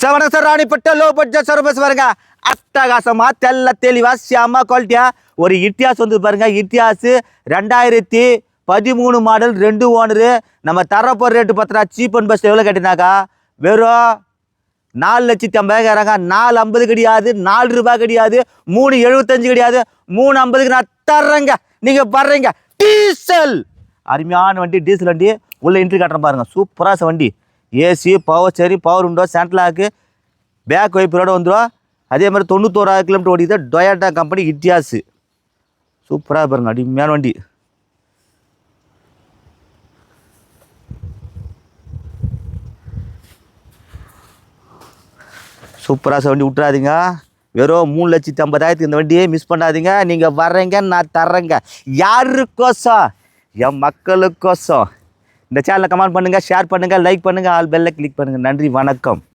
Sir வணக்கம் sir ராணிப்பட்ட low budget service பாருங்க அட்டகாசமா தெல்ல தெளிவா சியாமா குவாலிட்டியா ஒரு இட்டியாஸ் வந்து பாருங்க. இட்டியாஸ் ரெண்டாயிரத்தி பதிமூணு மாடல் ரெண்டு ஓனரு நம்ம தரப்போகிற ரேட்டு பார்த்தா சீப் அண்ட் பெஸ்ட் எவ்வளோ கேட்டினாக்கா வெறும் நாலு லட்சத்தி ஐம்பதாயிரங்க நாலு ஐம்பது கிடையாது நாலு ரூபாய் கிடையாது மூணு எழுபத்தஞ்சு கிடையாது மூணு ஐம்பதுக்கு நான் தர்றேங்க. நீங்கள் வர்றீங்க. டீசல். அருமையான வண்டி டீசல் வண்டி. உள்ள இன்ட்ரி காட்டுறேன் பாருங்க. சூப்பராக வண்டி. ஏசி பவர் சரி பவர் உண்டோ சென்ட்லாக்கு பேக் வைப்பரோட வந்துடும் அதே மாதிரி தொண்ணூத்தோராயிரம் கிலோமீட்டர் ஓடிது டொயாட்டா கம்பெனி இட்டியாஸு சூப்பராக பாருங்க அடிமையான வண்டி. சூப்பராக வண்டி விட்றாதீங்க வெறும் மூணு லட்சத்தி ஐம்பதாயிரத்துக்கு இந்த வண்டியே மிஸ் பண்ணாதீங்க. நீங்கள் வர்றீங்க நான் தர்றேங்க. யாருக்கோசம்? என் மக்களுக்கோசம். இந்த சேனலை கமெண்ட் பண்ணுங்கள் ஷேர் பண்ணுங்கள் லைக் பண்ணுங்கள் ஆல் பெல்லை கிளிக் பண்ணுங்கள் நன்றி வணக்கம்.